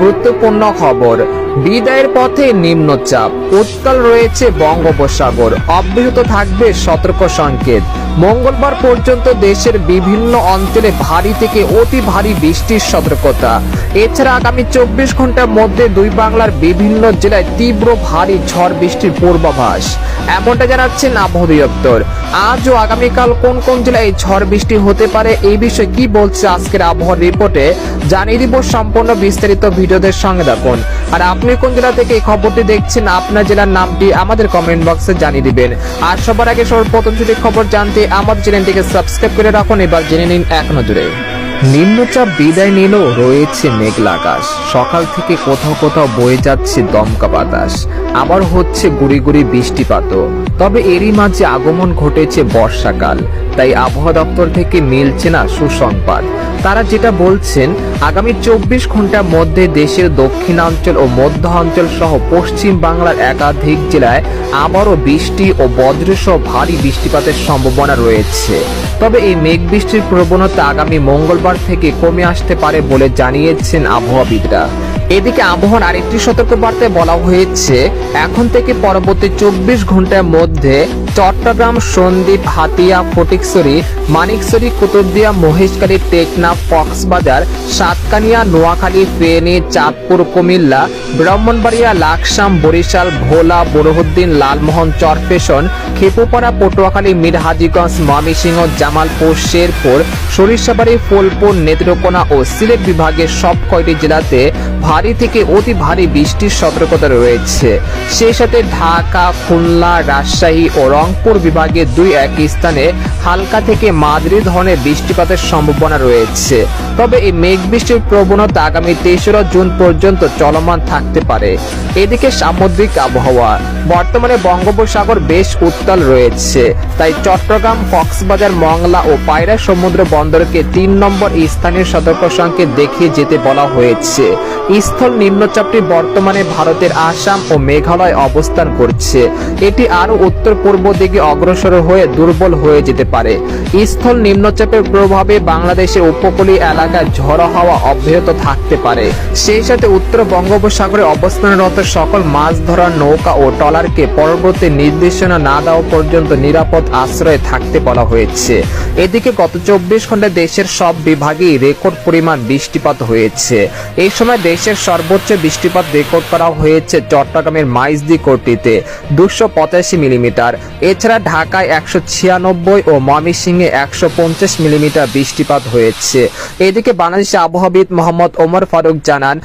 গুরুত্বপূর্ণ খবর। বিদায়ের পথে নিম্নচাপ। উত্তাল রয়েছে বঙ্গোপসাগর। অব্যাহত থাকবে সতর্ক সংকেত। মঙ্গলবার পর্যন্ত দেশের বিভিন্ন অঞ্চলে ভারী থেকে অতি ভারী বৃষ্টির সতর্কতা। এছাড়া আগামী চব্বিশ ঘণ্টার মধ্যে দুই বাংলার বিভিন্ন জেলায় তীব্র ভারী ঝড় বৃষ্টির পূর্বাভাস। এমনটা জানাচ্ছেন আবহাওয়া দপ্তর আজ ও আগামীকাল কোন কোন জেলায় ঝড় বৃষ্টি হতে পারে এই বিষয়ে কি বলছে আজকের আবহাওয়ার রিপোর্টে, জানিয়ে দিব সম্পূর্ণ বিস্তারিত ভিডিওদের সঙ্গে দেখুন আর আপনি কোন জেলা থেকে এই খবরটি দেখছেন, আপনার জেলার নামটি আমাদের কমেন্ট বক্সে জানিয়ে দিবেন। আর সবার আগে সর্বপ্রথম যদি খবর জানতে আমাদের চ্যানেলটিকে সাবস্ক্রাইব করে রাখুন, এবার জেনে নিন এক নজরে নিম্নচাপ বিদায় নিল রয়েছে মেঘলা আকাশ। সকাল থেকে কোথাও কোথাও বয়ে যাচ্ছে দমকা বাতাস। আবার হচ্ছে গুড়ি গুড়ি বৃষ্টিপাতও তবে এরই মাঝে আগমন ঘটেছে বর্ষাকাল। তাই আবহাওয়া দপ্তর থেকে মিলছে না সুসংবাদ। তারা যেটা বলছেন, আগামী চব্বিশ ঘণ্টার মধ্যে দেশের দক্ষিণাঞ্চল ও মধ্য অঞ্চল সহ পশ্চিম বাংলার একাধিক জেলায় আবারও বৃষ্টি ও বজ্রসহ ভারী বৃষ্টিপাতের সম্ভাবনা রয়েছে। তবে এই মেঘ বৃষ্টির প্রবণতা আগামী মঙ্গলবার থেকে কমে আসতে পারে বলে জানিয়েছেন আবহাওয়াবিদরা। এদিকে আবহাওয়ার আরেকটি সতর্কবার্তায় বলা হয়েছে, এখন থেকে পরবর্তী চব্বিশ ঘণ্টার মধ্যে চট্টগ্রাম, সন্দ্বীপ, হাতিয়া, ফটিকছড়ি, মানিকছড়ি, কুতুবদিয়া, মহেশখালী টেকনাফ কক্সবাজার, সাতকানিয়া, নোয়াখালী, ফেনী, চাঁদপুর, কুমিল্লা, ব্রাহ্মণবাড়িয়া, লাকসাম, বরিশাল, ভোলা বরহুদ্দিন লালমোহন, চরফেশন, খেপুপাড়া, পটুয়াখালী, মিরহাজিগঞ্জ, ময়মনসিংহ, জামালপুর, শেরপুর, সরিষাবাড়ি, ফুলপুর, নেত্রকোনা ও সিলেট বিভাগের সব কয়টি জেলাতে ভারী থেকে অতি ভারী বৃষ্টির সতর্কতা রয়েছে। সেই সাথে ঢাকা, খুলনা, রাজশাহী ও রংপুর বিভাগে দুই এক স্থানে হালকা থেকে মাঝারি ধরনের বৃষ্টিপাতের সম্ভাবনা রয়েছে। তবে এই মেঘ বৃষ্টির প্রবণতা আগামী তেসরা জুন পর্যন্ত চলমান থাকতে পারে। এদিকে সামুদ্রিক আবহাওয়া। বর্তমানে বঙ্গোপসাগর বেশ উত্তাল রয়েছে। তাই চট্টগ্রাম, কক্সবাজার, মংলা ও পায়রা সমুদ্র বন্দরকে তিন নম্বর স্থানীয় সতর্ক সংকেত দেখিয়ে যেতে বলা হয়েছে। স্থল নিম্নচাপটি বর্তমানে ভারতের আসাম ও মেঘালয় অবস্থান করছে। এটি আরও উত্তর পূর্ব দিকে অগ্রসর হয়ে দুর্বল হয়ে যেতে পারে। স্থল নিম্নচাপের প্রভাবে বাংলাদেশের উপকূলীয় এলাকায় ঝড়ো হাওয়া অব্যাহত থাকতে পারে। সেই সাথে উত্তর বঙ্গোপসাগরে অবস্থানরত সকল মাছ ধরার নৌকা ও ট্রলারকে পরবর্তী নির্দেশনা না দেওয়া পর্যন্ত নিরাপদ আশ্রয়ে থাকতে বলা হয়েছে। এদিকে গত চব্বিশ ঘন্টায় দেশের সব বিভাগেই রেকর্ড পরিমাণ বৃষ্টিপাত হয়েছে। এই সময় দেশের সর্বোচ্চ বৃষ্টিপাত রেকর্ড করা হয়েছে চট্টগ্রামের মাইজদি কোটিতে, দুশো পঁচাশি মিলিমিটার। এছাড়া ঢাকায় একশো ছিয়ানব্বই ও ময়মনসিংহে একশো পঞ্চাশ মিলিমিটার বৃষ্টিপাত হয়েছে। এদিকে বাংলাদেশের আবহাওয়াবিদ মোহাম্মদ ওমর ফারুক জানান